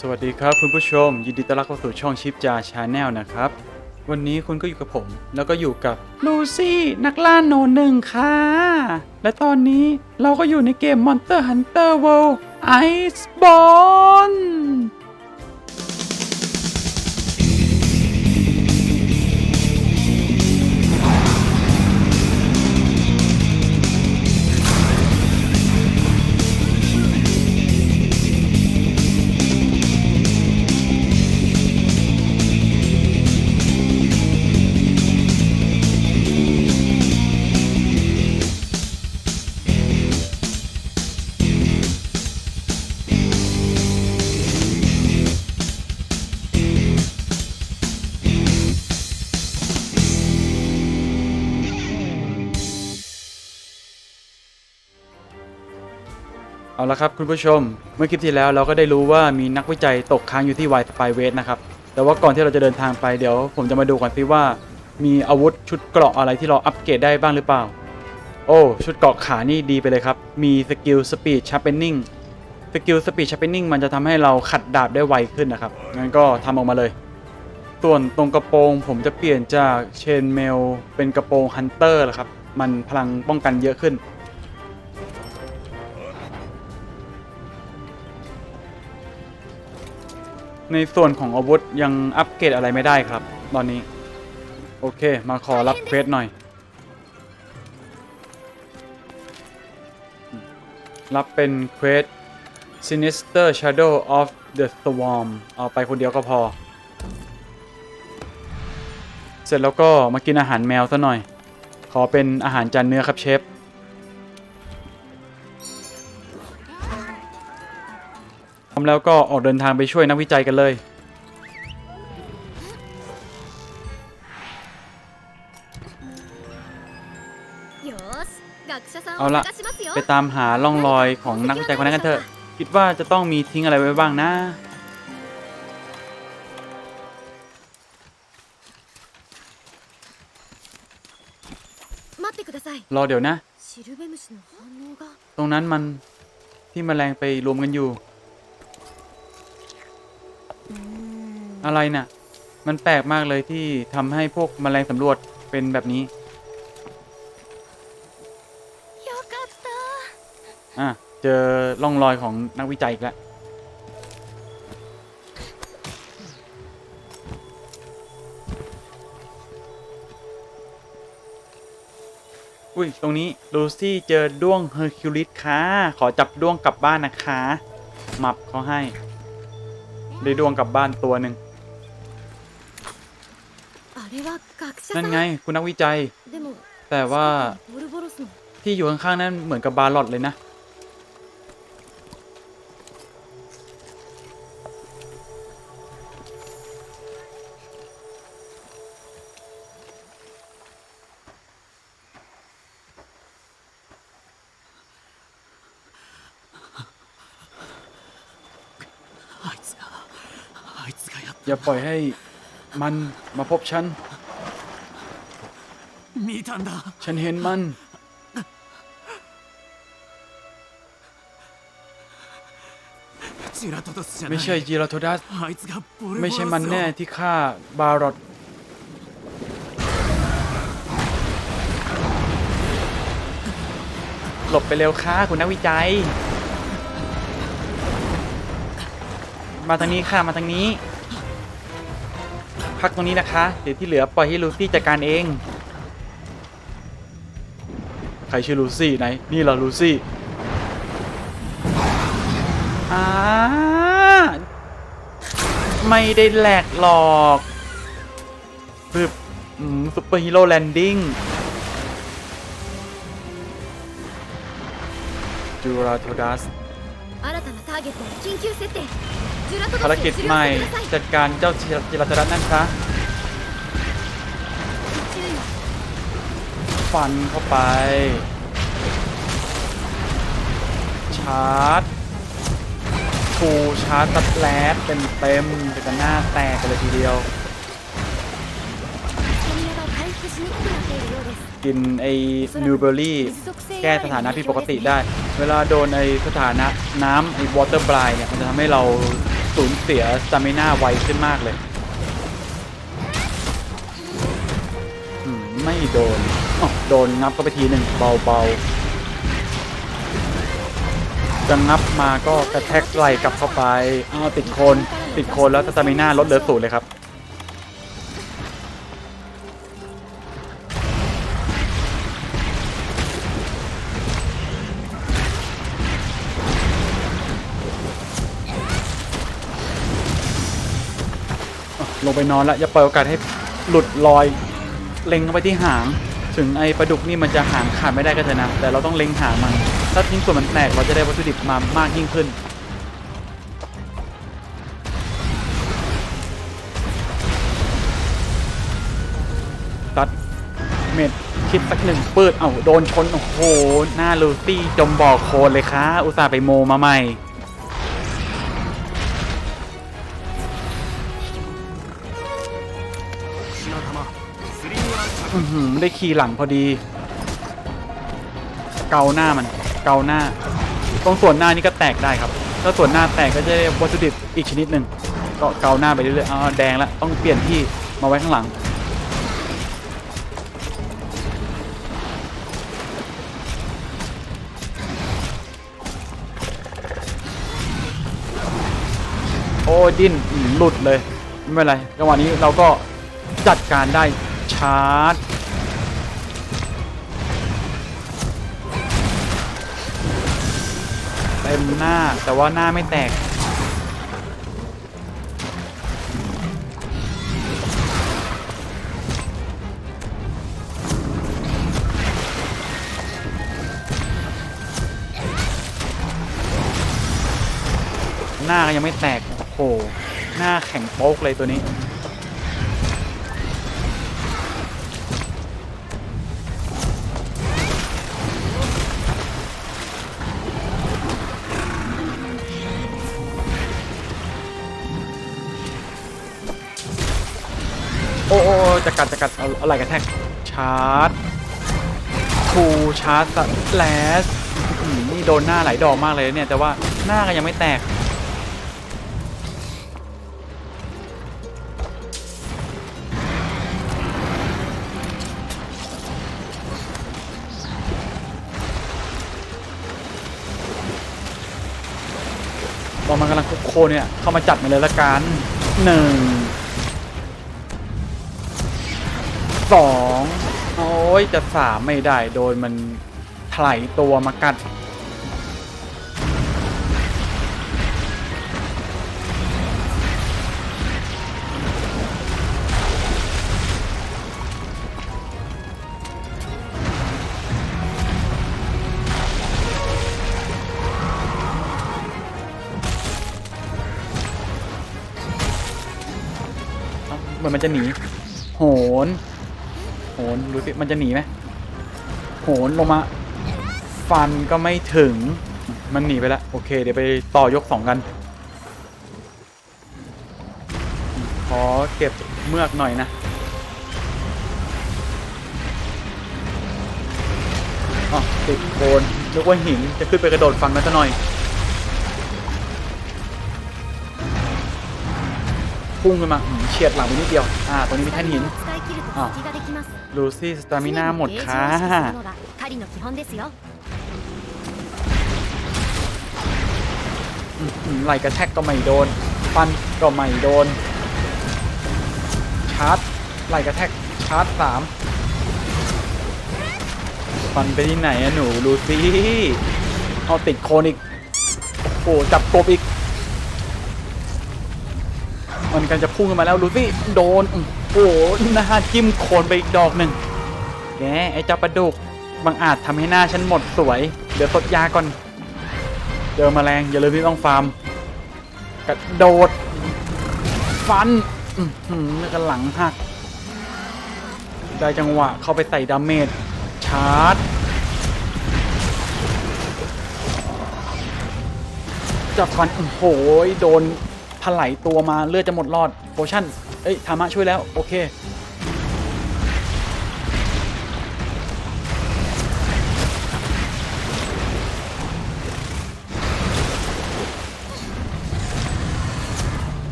สวัสดีครับคุณผู้ชม ยินดีต้อนรับเข้าสู่ช่องชิปจาชาแนลนะครับ วันนี้คุณก็อยู่กับผม แล้วก็อยู่กับลูซี่นักล่าโนหนึ่งค่ะ และตอนนี้เราก็อยู่ในเกม Monster Hunter World Iceborne เอาละครับคุณผู้ชม เมื่อคลิปที่แล้วเราก็ได้รู้ว่ามีนักวิจัยตกค้างอยู่ที่ Y Spy w a s t นะครับ แต่ว่าก่อนที่เราจะเดินทางไปเดี๋ยว ผมจะมาดูก่อนสิว่า มีอาวุธชุดเกราะอะไรที่เราอัปเกรดได้บ้างหรือเปล่า โอ้ชุดเกราะขานี่ดีไปเลยครับ มีสกิลสปีดชาร์เปนนิ่งสกิลสปีดชาร์เปนนิ่งมันจะทำให้เราขัดดาบได้ไวขึ้นนะครับงั้นก็ทำออกมาเลย ส่วนตรงกระโปรงผมจะเปลี่ยนจากเชนเมลเป็นกระโปรงฮันเตอร์ครับมันพลังป้องกันเยอะขึ้น ในส่วนของอาวุธยังอัปเกรดอะไรไม่ได้ครับ ตอนนี้ โอเค มาขอรับเควสหน่อย รับเป็นเควส Sinister Shadow of the Swarm เอาไปคนเดียวก็พอ เสร็จแล้วก็มากินอาหารแมวซะหน่อย ขอเป็นอาหารจานเนื้อครับเชฟ พร้อมแล้วก็ออกเดินทางไปช่วยนักวิจัยกันเลย เอาละไปตามหาร่องรอยของนักวิจัยคนนั้นกันเถอะ คิดว่าจะต้องมีทิ้งอะไรไว้บ้างนะ รอเดี๋ยวนะ ตรงนั้นมันที่มแมลงไปรวมกันอยู่ อะไรนะ่ะ มันแปลกมากเลยที่ทำให้พวกมแมลงสำรวจเป็นแบบนี้ อะ เจอร่องรอยของนักวิจัยอีกแล้วอุ้ย ตรงนี้ลูซี่เจอด้วงเฮอร์คิวลิสค่ะ ขอจับด้วงกลับบ้านนะคะ มับเขาให้ ได้ด้วงกลับบ้านตัวหนึ่ง นั่นไง คุณนักวิจัย แต่ว่าที่อยู่ข้างๆ นั่นเหมือนกับบาลอดเลยนะ อย่าปล่อยให้ มันมาพบฉัน 見たんだ ฉันเห็นมัน ジュラトドスじゃない ไม่ใช่จิราโทดัส あいつがボルボロスを ไม่ใช่มันแน่ที่ฆ่าบารอตหลบไปเร็วค่ะคุณนักวิจัย มาทางนี้ค่ะ มาทางนี้ พักตรงนี้นะคะ เดี๋ยวที่เหลือปล่อยให้ลูซี่จัดการเอง ใครชื่อลูซี่ไหน นี่เหรอลูซี่อ่า ไม่ได้แหลกหรอกปึ๊บอืมซุปเปอร์ฮีโร่แลนดิ้งจูราโทดัส 新たなターゲットを緊急設定ジュラト ภารกิจใหม่จัดการเจ้าจิรัตรัตน์นั่นคะฟันเข้าไป ชาร์จฟูชาร์จตัดแลดเต็มเต็มจะกันหน้าแตกกันเลยทีเดียว กินไอ้นิวเบอร์รี่แก้สถานะผิดปกติได้ เวลาโดนไอ้สถานะน้ำไอ้วอเตอร์บลายเนี่ย มันจะทำให้เรา สูญเสียสตามิน่าไวขึ้นมากเลยไม่โดนโดนงับก็ไปทีหนึ่งเบาๆจะงับมาก็กระแทกไหลกลับเข้าไปอ้าวติดโคน ติดโคนแล้วสตามิน่าลดเหลือศูนย์เลยครับ ลงไปนอนแล้วอย่าเปิดโอกาสให้หลุดลอย เล็งเข้าไปที่หาง ถึงไอ้ปลาดุกนี่มันจะหางขาดไม่ได้ก็เถอะนะ แต่เราต้องเล็งหางมัน ถ้าทิ้งส่วนมันแตกเราจะได้วัตถุดิบมามากยิ่งขึ้น ตัดเม็ดคิดสักหนึ่งปืดเอ้าโดนชน โอ้โห หน้าลูซี่จมบ่อโคลนเลยค่ะอุตส่าห์ไปโมมาใหม่ อือหือได้ขี่หลังพอดี เกาหน้ามัน เกาหน้า ตรงส่วนหน้านี่ก็แตกได้ครับ ถ้าส่วนหน้าแตกก็จะได้วัตถุดิบอีกชนิดหนึ่งก็เกาหน้าไปเรื่อยๆอ๋อแดงแล้วต้องเปลี่ยนที่มาไว้ข้างหลัง โอ้ดิ้นหลุดเลย ไม่เป็นไรจังหวะนี้เราก็จัดการได้ ชาร์จ เต็มหน้าแต่ว่าหน้าไม่แตก หน้าก็ยังไม่แตก โอ้โห หน้าแข็งโป๊กเลยตัวนี้ อ้โอ้โอ้จะกัดจะกัดเอาอะไรกันแท็กชาร์จทูชาร์จสแลสนี่โดนหน้าหลายดอกมากเลยเนี่ย แต่ว่าหน้าก็ยังไม่แตกตอนมันกำลังคุกโคเนี่ย เข้ามาจัดมาเลยละกันหนึ่ง สองโอ้ยจะสามไม่ได้โดยมันถลายตัวมากัดเหมือนมันจะหนี โหน โหนดูสิมันจะหนีไหมโหนลงมา ฟันก็ไม่ถึงมันหนีไปแล้วโอเค เดี๋ยวไปต่อยกสองกัน ขอเก็บเมือกหน่อยนะอ๋อติดโคนนึกว่าหินจะขึ้นไปกระโดดฟังนั้นซะหน่อย พุ่งขึ้นมาอืมเฉียดหลังไปนิดเดียว อ่า ตรงนี้มีแท่นหินลูซี่สตามิน่าหมดค่ะไหลกระแทกก็ไม่โดน ฟันก็ไม่โดน ชาร์จไหลกระแทก ชาร์จสามฟันไปที่ไหนอะหนู ลูซี่ เอาติดโคนอีก โอ้จับกบอีก มันกันจะพุ่งขึ้นมาแล้วลูซี่โดนโอ้โหหน้าจิ้มโคนไปอีกดอกหนึ่งแกไอ้เจ้าปลาดุกบางอาจทำให้หน้าฉันหมดสวย เดี๋ยวตดยาก่อนเจอแมลงอย่าลืมที่ต้องฟาร์มกระโดด ฟันอื้อหือแล้วกันหลังหัก ได้จังหวะเข้าไปใส่ดาเมจชาร์จจับฟันโอ้โหโดน ถลายตัวมาเลือดจะหมดรอดโพชั่น เอ้ยธรรมะช่วยแล้ว โอเค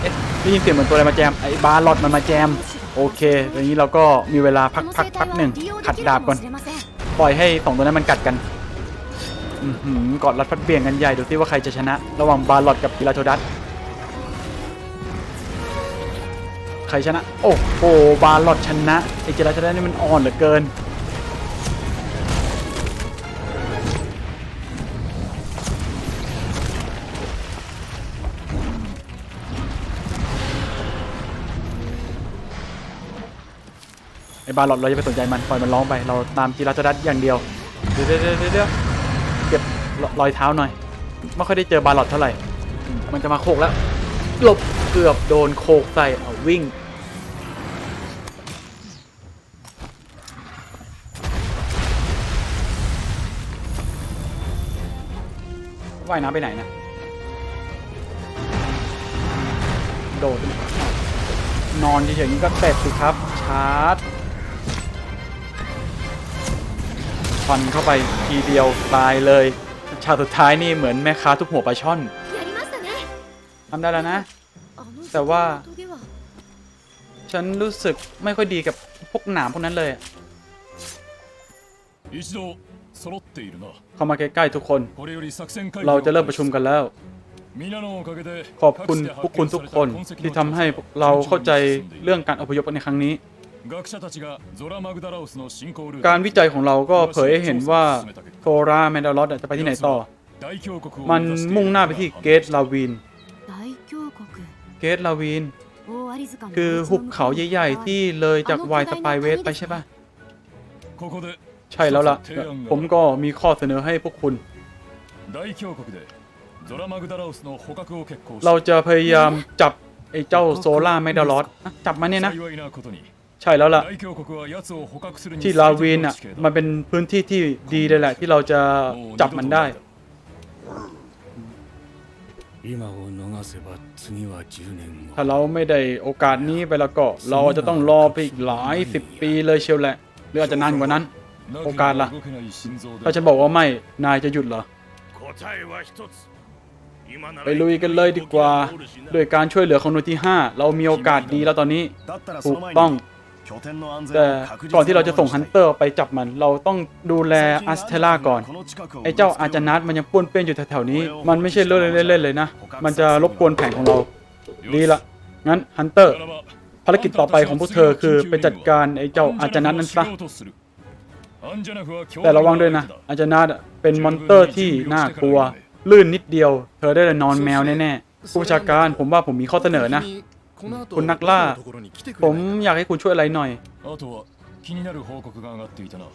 เอ๊ะได้ยินเสียงเหมือนตัวอะไรมาแจม ไอ้บาร์ลอดมันมาแจม โอเคอย่างนี้เราก็มีเวลาพักพักพักหนึ่งขัดดาบก่อน ปล่อยให้สองตัวนั้นมันกัดกัน กอดรัดฟัดเบี่ยงกันใหญ่ดูซิว่าใครจะชนะ ระหว่างบาลอดกับกิราโทดัสใครชนะ โอ้โหบาลอดชนะไอ้กิราโทดัสนี่มันอ่อนเหลือเกินไอ้บาลอดเราจะไปสนใจมันปล่อยมันร้องไปเราตามจิราโทดัสอย่างเดียวเดี๋ยวเดี๋ยวเดี๋ยว เดี๋ยวเก็บรอยเท้าหน่อย ไม่ค่อยได้เจอบาร์ลอดเท่าไหร่ มันจะมาโคกแล้วหลบเกือบโดนโคกใส่เอาวิ่ง ว่ายน้ำไปไหนนะโดดนนอนเฉยๆนี่ก็เสร็จสิครับ ชาร์จฟันเข้าไปทีเดียวตายเลย ฉากสุดท้ายนี่เหมือนแม่ค้าทุกหัวปลาช่อนทำได้แล้วนะ แต่ว่า ฉันรู้สึกไม่ค่อยดีกับพวกหนามพวกนั้นเลยเข้ามาใกล้ๆทุกคน เราจะเริ่มประชุมกันแล้ว ขอบคุณพวกคุณทุกคนที่ทำให้เราเข้าใจเรื่องการอพยพในครั้งนี้ การวิจัยของเราก็เผยให้เห็นว่าโซราแมนดารอสจะไปที่ไหนต่อ มันมุ่งหน้าไปที่เกตลาวิน เกตลาวิน คือหุบเขาใหญ่ๆ ที่เลยจากไวสปายเวสไปใช่ปะใช่แล้วล่ะ ผมก็มีข้อเสนอให้พวกคุณเราจะพยายามจับไอ้เจ้าโซล่าแมดดารอสจับมาเนี่ยนะ ใช่แล้วล่ะ ที่ลาเวนอะมันเป็นพื้นที่ที่ดีเลยแหละ ที่เราจะจับมันได้ถ้าเราไม่ได้โอกาสนี้ไปแล้วก็ เราจะต้องรอไปอีกหลายสิบปีเลยเชียวแหละ หรืออาจจะนานกว่านั้น โอกาสละ่ะ ถ้าฉันบอกว่าไม่ นายจะหยุดเหรอไปลุยกันเลยดีกว่าโดยการช่วยเหลือของหน่วยที่ 5 เรามีโอกาสดีแล้วตอนนี้ ถูกต้อง แต่ก่อนที่เราจะส่งฮันเตอร์ไปจับมัน เราต้องดูแลอัสเทล่าก่อน ไอ้เจ้าอาจานัทมันยังป้วนเปี้ยนอยู่แถวๆนี้ มันไม่ใช่เรื่องเล่นๆเลยนะ มันจะรบกวนแผนของเรา ดีละ งั้นฮันเตอร์ ภารกิจต่อไปของพวกเธอคือไปจัดการไอ้เจ้าอาจานัทนั่นซะ แต่ระวังด้วยนะ อาจานัทเป็นมอนเตอร์ที่น่ากลัว ลื่นนิดเดียว เธอได้แต่นอนแมวแน่ๆผู้ชาการผมว่าผมมีข้อเสนอนะ คุณนักล่า ผมอยากให้คุณช่วยอะไรหน่อย あとは気になる報告が上がっていたな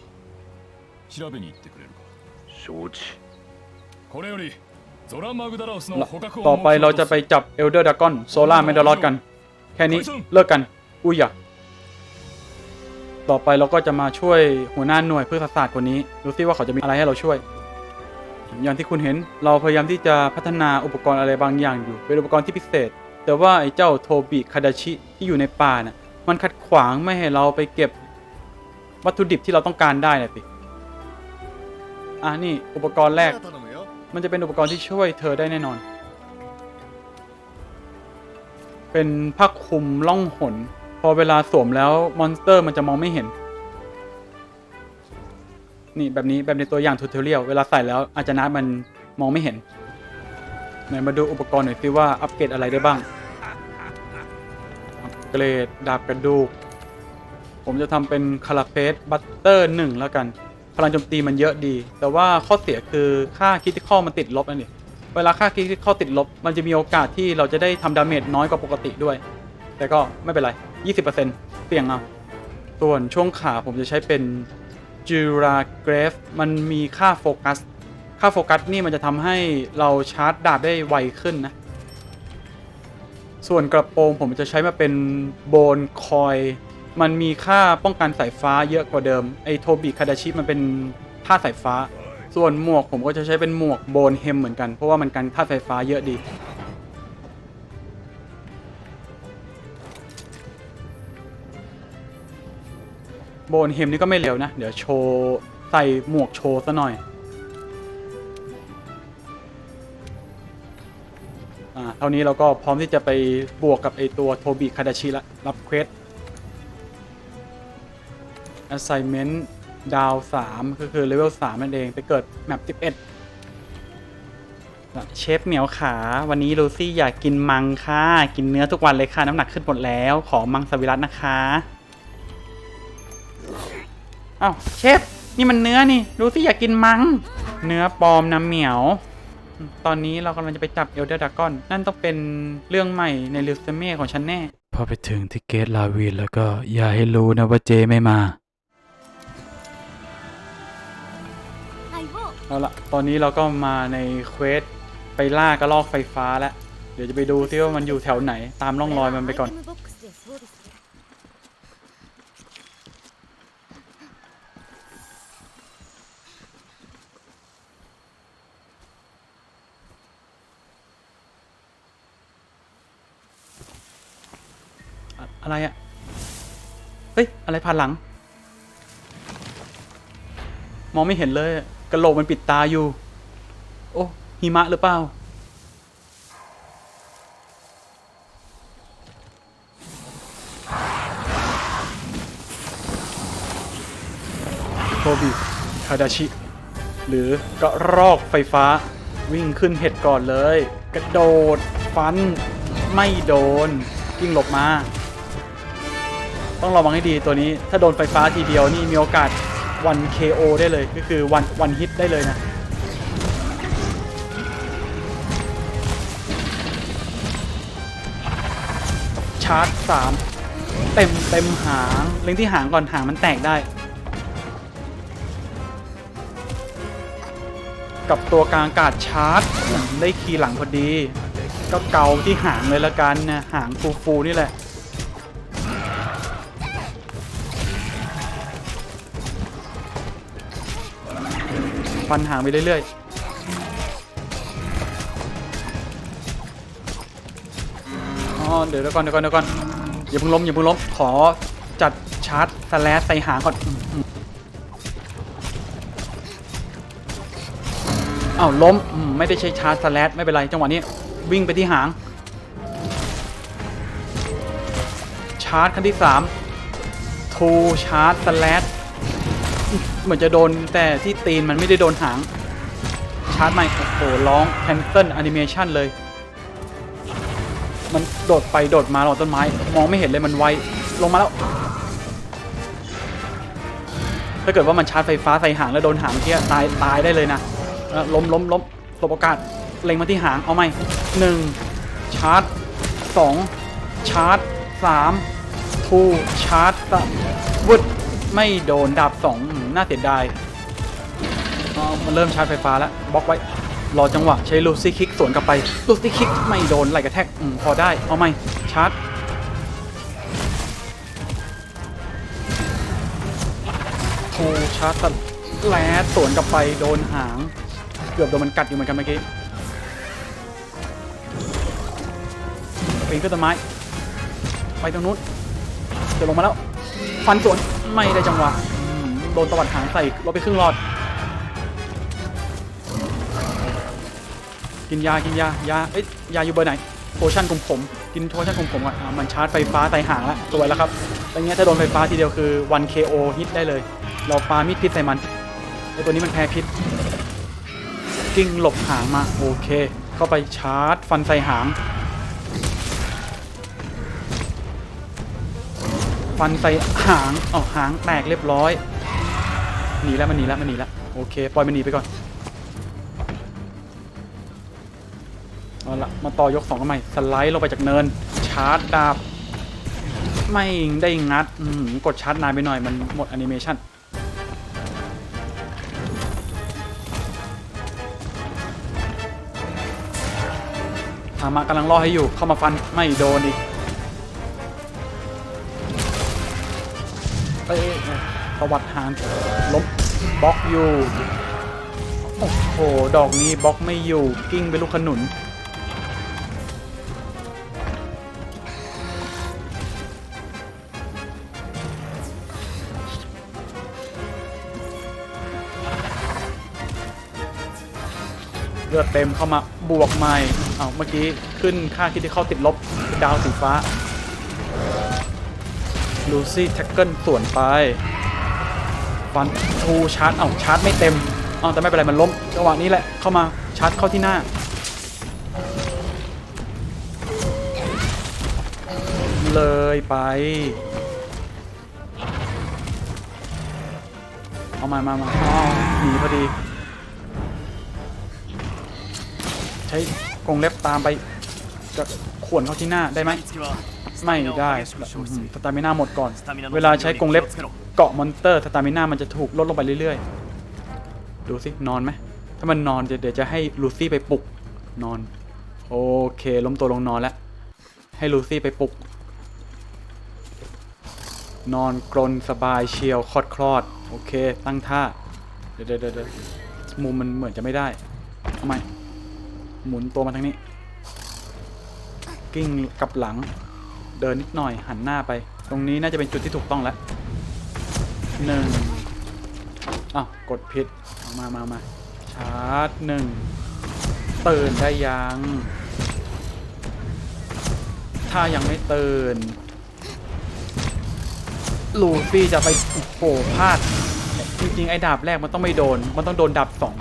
調べに行ってくれるか承知これよりゾラマグダラウスの捕獲を ต่อไปเราจะไปจับเอลเดอร์ดากอนโซล่าแมนดาลอสกัน แค่นี้เลิกกัน อุ้ยอย่าต่อไปเราก็จะมาช่วยหัวหน้าหน่วยพืชศาสตร์คนนี้ ดูซิว่าเขาจะมีอะไรให้เราช่วย อย่างที่คุณเห็นเราพยายามที่จะพัฒนาอุปกรณ์อะไรบางอย่างอยู่ เป็นอุปกรณ์ที่พิเศษ แต่ว่าไอ้เจ้าโทบิคาดาชิที่อยู่ในป่าน่ะมันขัดขวางไม่ให้เราไปเก็บวัตถุดิบที่เราต้องการได้น่ะสิอะนี่อุปกรณ์แรก มันจะเป็นอุปกรณ์ที่ช่วยเธอได้แน่นอน เป็นผ้าคลุมล่องหน พอเวลาสวมแล้วมอนสเตอร์มันจะมองไม่เห็น นี่แบบนี้แบบในตัวอย่างทูตเรียลเวลาใส่แล้วอาจจะนัดมันมองไม่เห็นไหนมาดูอุปกรณ์หน่อยสิว่าอัปเกรดอะไรได้บ้าง เกรดดาบกระดูก ผมจะทำเป็นคาราเฟสบัตเตอร์หนึ่งแล้วกัน พลังโจมตีมันเยอะดี แต่ว่าข้อเสียคือค่าคิติคอลมันติดลบนั่นเองเวลาค่าคิติคอลติดลบ มันจะมีโอกาสที่เราจะได้ทำดาเมจน้อยกว่าปกติด้วย แต่ก็ไม่เป็นไร 20%เสี่ยงเอาส่วนช่วงขาผมจะใช้เป็นจูราเกรฟมันมีค่าโฟกัส ค่าโฟกัสนี่มันจะทำให้เราชาร์จดาบได้ไวขึ้นนะ ส่วนกระโปรงผมจะใช้มาเป็นโบนคอย มันมีค่าป้องกันสายฟ้าเยอะกว่าเดิม ไอโทบิคาดาชิมันเป็นท่าสายฟ้า ส่วนหมวกผมก็จะใช้เป็นหมวกโบนเฮมเหมือนกัน เพราะว่ามันกันท่าสายฟ้าเยอะดี โบนเฮมนี่ก็ไม่เร็วนะ เดี๋ยวโชว์ ใส่หมวกโชว์ซะหน่อย เท่านี้เราก็พร้อมที่จะไปบวกกับไอตัวโทบิคาดาชิละรับเควส assignment ดาว 3 ก็คือเลเวล3นั่นเอง ไปเกิดแมป11อะเชฟเหมียวขา วันนี้ลูซี่อยากกินมังค่ะ กินเนื้อทุกวันเลยค่ะ น้ำหนักขึ้นหมดแล้ว ขอมังสวิรัตนะคะอ้าวเชฟ นี่มันเนื้อนี่ลูซี่อยากกินมัง เนื้อปลอมนะเหมียว ตอนนี้เรากำลังจะไปจับเอลเดอร์ดากอนนั่นต้องเป็นเรื่องใหม่ในลิสเม่ของฉันแน่ พอไปถึงที่เกตลาวินแล้วก็อย่าให้รู้นะว่าเจไม่มา相棒เอาละตอนนี้เราก็มาในเควสไปล่ากระลอกไฟฟ้าแล้ว เดี๋ยวจะไปดูที่ว่ามันอยู่แถวไหน ตามร่องรอยมันไปก่อน อะไรอะเฮ้ย อะไรผ่านหลัง มองไม่เห็นเลยกระโหลกมันปิดตาอยู่ โอ้หิมะหรือเปล่าโทบิคาดาชิ หรือกระรอกไฟฟ้า วิ่งขึ้นเห็ดก่อนเลย กระโดด ฟัน ไม่โดน กิ้งหลบมา ต้องระวังให้ดีตัวนี้ ถ้าโดนไฟฟ้าทีเดียวนี่มีโอกาสวัน KO ได้เลยก็คือวันวันฮิตได้เลยนะ ชาร์จ 3 เต็มเต็มหางเล็งที่หางก่อนหางมันแตกได้ กับตัวกลางอากาศชาร์จ ได้คีย์หลังพอดี ก็เกาที่หางเลยละกันนะหางฟูฟูๆนี่แหละ ฟันหางไปเรื่อยๆอ๋อเดี๋ยวเดี๋ยวก่อนเดี๋ยวก่อนเดี๋ยวก่อนอย่าเพิ่งล้มอย่าเพิ่งล้มขอจัดชาร์จสแลสใส่หางก่อนอ้าวล้มอืมไม่ได้ใช้ชาร์จสแลสไม่เป็นไรจังหวะนี้วิ่งไปที่หาง ชาร์จขั้นที่3ทูชาร์จสแลส เหมือนจะโดนแต่ที่ตีนมันไม่ได้โดนหาง ชาร์จใหม่โอ้โหร้อง cancel animation เลย มันโดดไปโดดมาหลอต้นไม้ มองไม่เห็นเลยมันไว ลงมาแล้ว ถ้าเกิดว่ามันชาร์จไฟฟ้าใส่หางแล้วโดนหางเที่ยตายตายได้เลยนะล้มล้มล้มหลบโอกาสเล็งมาที่หางเอาไหมหนึ่งชาร์จสองชาร์จสามทูชาร์จวุด ไม่โดนดาบสองน่าเสียดายมันเริ่มชาร์จไฟฟ้าแล้วบล็อกไว้ รอจังหวะใช้ลูซี่คิกสวนกลับไปลูซี่คิกไม่โดนไหลกระแทกอพอได้ เอาไหมชาร์จทูชาร์จตัดแลสวนกลับไปโดนหาง เกือบโดนมันกัดอยู่เหมือนกันเมื่อกี้ปีนขึ้นต้นไม้ไปตรงนู้นจะลงมาแล้ว ฟันสวน ไม่ได้จังหวะโดนตวัดหางใส่ลบไปครึ่งหลอด กินยากินยายาเอ้ยยาอยู่เบอร์ไหนโพชั่นคุมผม กินโพชั่นคุมผมก่อนอะมันชาร์จไฟฟ้าใส่หางแล้วสวยแล้วครับอย่างเงี้ยถ้าโดนไฟฟ้าทีเดียวคือ1 KO ฮิตได้เลย เราปามีดพิษใส่มันไอตัวนี้มันแพ้พิษกิ้งหลบหางมาโอเค เข้าไปชาร์จฟันใส่หาง ฟันใส่หางเอาหางแตกเรียบร้อยหนีแล้วมันหนีแล้วมันหนีแล้วโอเคปล่อยมันหนีไปก่อนเอาละมาต่อยกสองกันใหม่สไลด์ลงไปจากเนิน ชาร์จดาบ ไม่ได้งัดกดชาร์จนานไปหน่อยมันหมดแอนิเมชันธามะกำลังล่อให้อยู่เข้ามาฟันไม่โดนอีก ประวัติหารล้มบล็อกอยู่โอ้โหดอกนี้บล็อกไม่อยู่กิ้งไปลูกขนุนเลือดเต็มเข้ามาบวกใหม่ เอาเมื่อกี้ขึ้นค่าคิดที่เข้าติดลบดาวสีฟ้า ลูซี่แท็กเกิลส่วนไป ฟันโอ้ชาร์จเอ้าชาร์จไม่เต็มอ้าแต่ไม่เป็นไรมันล้มจังหวะนี้แหละเข้ามาชาร์จเข้าที่หน้าเลยไป เอามามามาอ้าหนีพอดี ใช้กรงเล็บตามไป จะข่วนเข้าที่หน้าได้ไหม ไม่ได้สตามิน่าหมดก่อน เวลาใช้กรงเล็บ เกาะมอนเตอร์สตามิน่ามันจะถูกลดลงไปเรื่อยๆ ดูสินอนไหมถ้ามันนอนเดี๋ยวจะให้ลูซี่ไปปลุกนอน โอเค ล้มตัวลงนอนแล้ว ให้ลูซี่ไปปลุก นอนกรนสบายเชียวคลอดคลอดโอเค ตั้งท่า เดี๋ยวเดี๋ยวเดี๋ยวมุมมันเหมือนจะไม่ได้ทำไมหมุนตัวมาทางนี้ กิ้งกับหลัง เดินนิดหน่อยหันหน้าไป ตรงนี้น่าจะเป็นจุดที่ถูกต้องแล้ว หนึ่งอ้าวกดผิดเอามามามาชาร์จหนึ่งตื่นได้ยัง ถ้ายังไม่ตื่นลูฟี่จะไปโอ้โหพลาด จริงๆ ไอ้ดาบแรกมันต้องไม่โดน มันต้องโดนดาบสอง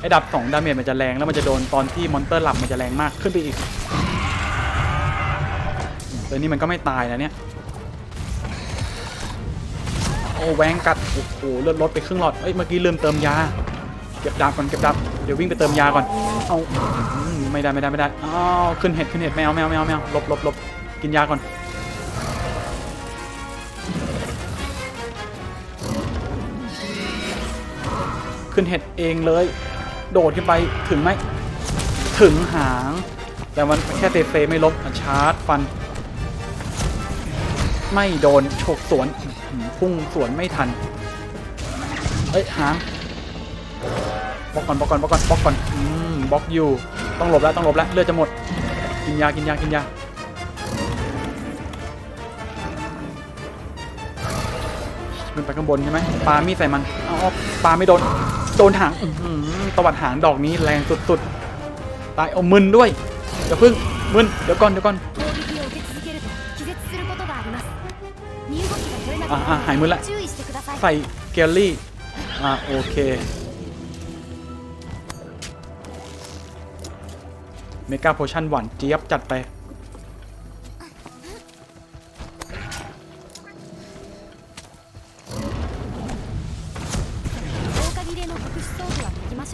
ไอ้ดาบสองดาเมจมันจะแรงแล้วมันจะโดนตอนที่มอนเตอร์หลับมันจะแรงมากขึ้นไปอีกแต่นี่มันก็ไม่ตายนะเนี่ย อ้แหวงกัดโอ้โหเลือดลดไปครึ่งหลอดเอ้ยเมื่อกี้ลืมเติมยาเก็บดาบก่อนเก็บดาบเดี๋ยววิ่งไปเติมยาก่อนเอาไม่ได้ไม่ได้ไม่ได้อ้าวขึ้นเห็ดขึ้นเห็ดแมวแมวแมวแมวลบลบลบกินยาก่อนขึ้นเห็ดเองเลย โดดขึ้นไปถึงไหมถึงหาง แต่มันแค่เซเซไม่ล้มอะชาร์จฟัน ไม่โดนโฉกสวนพุ่งสวนไม่ทัน เอ้ยหางบล็อกก่อนบล็อกก่อนบล็อกก่อนบล็อกก่อนอืมบล็อกอยู่ ต้องหลบแล้วต้องหลบแล้วเลือดจะหมด กินยากินยากินยาขึ้นไปข้างบนใช่ไหมปามีใส่มันเอาเอาปาไม่โดน โดนหางอืตวัดหางดอกนี้แรงสุดๆ ตายเอามึนด้วย เดี๋ยวพึ่งมึนเดี๋ยวก่อนเดี๋ยวก่อน อ่าหายมืละ ใส่แกลลี่ อ่าโอเค เมกาโพชั่นหวานเจี๊ยบจัดไป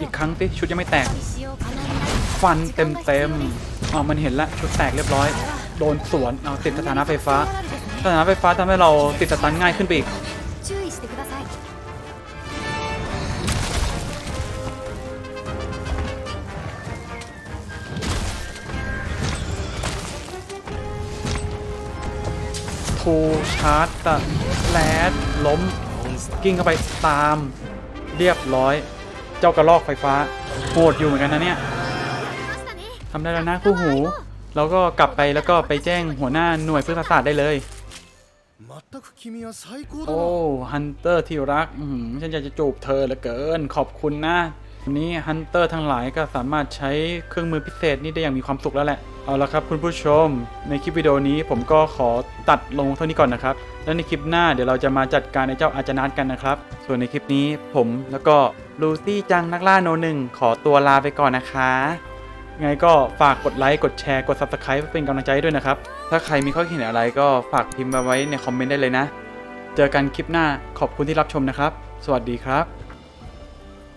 อีกครั้งติชุดยังไม่แตก ฟันเต็มเต็มเอามันเห็นละ ชุดแตกเรียบร้อย โดนสวน เอาติดสถานะไฟฟ้า สถานไฟฟ้าทำให้เราติดสตันง่ายขึ้นไปอีกทูชาร์จตัดแลดล้มกิ้งเข้าไปตามเรียบร้อย เจ้ากระลอกไฟฟ้าโหดอยู่เหมือนกันนะเนี่ยทำได้แล้วนะคู่หู แล้วก็กลับไปแล้วก็ไปแจ้งหัวหน้าหน่วยพืษศาสตร์ได้เลย 全く君は最高だ โอ้ な ฮันเตอร์ที่รักอื้อหือฉันอยากจะจูบเธอเหลือเกิน ขอบคุณนะวันนี้ฮันเตอร์ทั้งหลายก็สามารถใช้เครื่องมือพิเศษนี้ได้อย่างมีความสุขแล้วแหละ เอาละครับคุณผู้ชม ในคลิปวิดีโอนี้ผมก็ขอตัดลงเท่านี้ก่อนนะครับ แล้วในคลิปหน้าเดี๋ยวเราจะมาจัดการไอ้เจ้าอาจนาตกันนะครับ ส่วนในคลิปนี้ผมแล้วก็ลูซี่จังนักล่าโนหนึ่งขอตัวลาไปก่อนนะคะ ยังไงก็ฝากกดไลค์ กดแชร์ กด Subscribe เพื่อเป็นกำลังใจให้ด้วยนะครับ ถ้าใครมีข้อคิดเห็นอะไรก็ฝากพิมพ์มาไว้ในคอมเมนต์ได้เลยนะ เจอกันคลิปหน้าขอบคุณที่รับชมนะครับ สวัสดีครับ